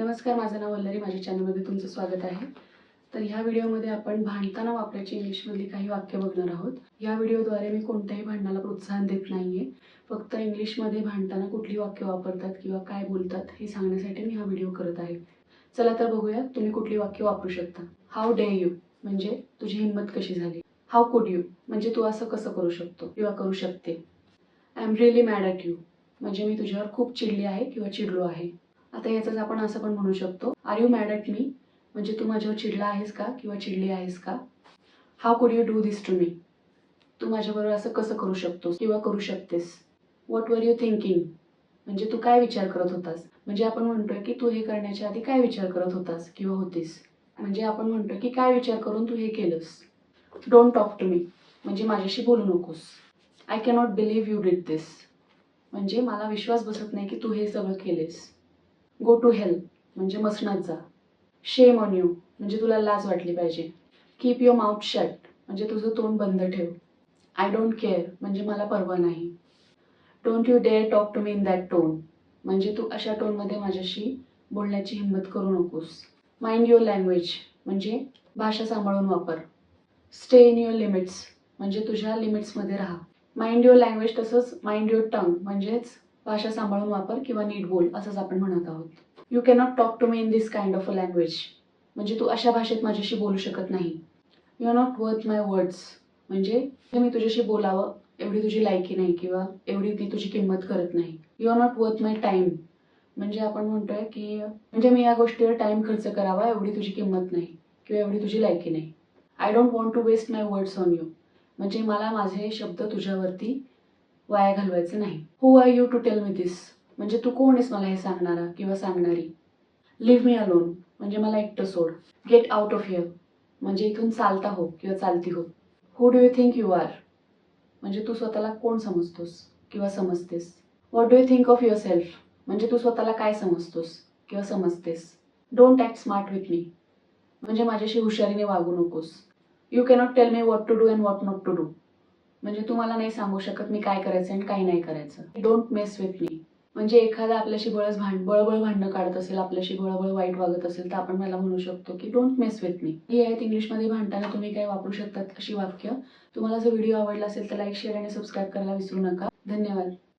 नमस्कार माझं नाव वल्लरी माझ्या चॅनलमध्ये तुमचं स्वागत आहे. तर ह्या व्हिडिओमध्ये आपण भांडताना वापरायची इंग्लिशमधली काही वाक्य बघणार आहोत. या व्हिडिओद्वारे मी कोणत्याही भांडणाला प्रोत्साहन देत नाही आहे फक्त इंग्लिशमध्ये भांडताना कुठली वाक्य वापरतात किंवा काय बोलतात हे सांगण्यासाठी मी हा व्हिडिओ करत आहे. चला तर बघूया तुम्ही कुठली वाक्य वापरू शकता. हाऊ डे यू म्हणजे तुझी हिंमत कशी झाली? हाऊ कुड यू म्हणजे तू असं कसं करू शकतो किंवा करू शकते? I am really mad at you म्हणजे मी तुझ्यावर खूप चिडली आहे किंवा चिडलो आहे. आता याचंच आपण असं पण म्हणू शकतो. Are you mad at me म्हणजे तू माझ्यावर चिडला आहेस का किंवा चिडली आहेस का? How could you do this to me तू माझ्याबरोबर असं कसं करू शकतोस किंवा करू शकतेस? वॉट वर यू थिंकिंग म्हणजे तू काय विचार करत होतास? म्हणजे आपण म्हणतोय की तू हे करण्याच्या आधी काय विचार करत होतास किंवा होतीस? म्हणजे आपण म्हणतोय की काय विचार करून तू हे केलंस? डोंट टॉक टू मी म्हणजे माझ्याशी बोलू नकोस. I cannot believe you did this म्हणजे मला विश्वास बसत नाही की तू हे सगळं केलेस. गो टू हेल्प म्हणजे मसणात जा. शेम ऑन यू म्हणजे तुला लाज वाटली पाहिजे. कीप युअर माउथ शट म्हणजे तुझं तोंड बंद ठेव. आय डोंट केअर म्हणजे मला पर्वा नाही. Don't you dare talk to me in that tone म्हणजे तू अशा टोनमध्ये माझ्याशी बोलण्याची हिंमत करू नकोस. माइंड युअर लँग्वेज म्हणजे भाषा सांभाळून वापर. स्टे इन युअर लिमिट्स म्हणजे तुझ्या लिमिट्समध्ये राहा. माइंड युअर लँग्वेज तसंच माइंड युअर टंग म्हणजेच भाषा सांभाळून वापर किंवा नीट बोल असंच आपण म्हणत आहोत. You cannot talk to me in this kind of a language म्हणजे तू अशा भाषेत माझ्याशी बोलू शकत नाही. You are not worth my words म्हणजे मी तुझ्याशी बोलावं एवढी तुझी लायकी नाही किंवा एवढी मी तुझी किंमत करत नाही. You are not worth my time म्हणजे आपण म्हणतोय की म्हणजे मी या गोष्टीवर टाईम खर्च करावा एवढी तुझी किंमत नाही किंवा एवढी तुझी लायकी नाही. I don't want to waste my words on you म्हणजे मला माझे शब्द तुझ्यावरती वाया घालवायचं नाही. Who are you to tell me this म्हणजे तू कोण आहेस मला हे सांगणारा किंवा सांगणारी? लिव्ह मी अलोन म्हणजे मला एकटं सोड. गेट आउट ऑफ हिअर म्हणजे इथून चालता हो किंवा चालती हो. Who do you think you are म्हणजे तू स्वतःला कोण समजतोस किंवा समजतेस? What do you think of yourself म्हणजे तू स्वतःला काय समजतोस किंवा समजतेस? Don't act smart with me म्हणजे माझ्याशी हुशारीने वागू नकोस. You cannot tell me what to do and what not to do म्हणजे तुम्हाला नाही सांगू शकत मी काय करायचं आणि काय नाही करायचं. डोंट मेस विथ मी म्हणजे एखादा आपल्याशी बळच भांड बळबळ भांडणं काढत असेल आपल्याशी बळबळ वाईट वागत असेल तर आपण मला म्हणू शकतो की डोंट मेस विथ मी ही आहेत इंग्लिशमध्ये भांडताना तुम्ही काय वापरू शकतात अशी वाक्य. तुम्हाला जर व्हिडिओ आवडला असेल तर लाईक शेअर आणि सबस्क्राईब करायला विसरू नका. धन्यवाद.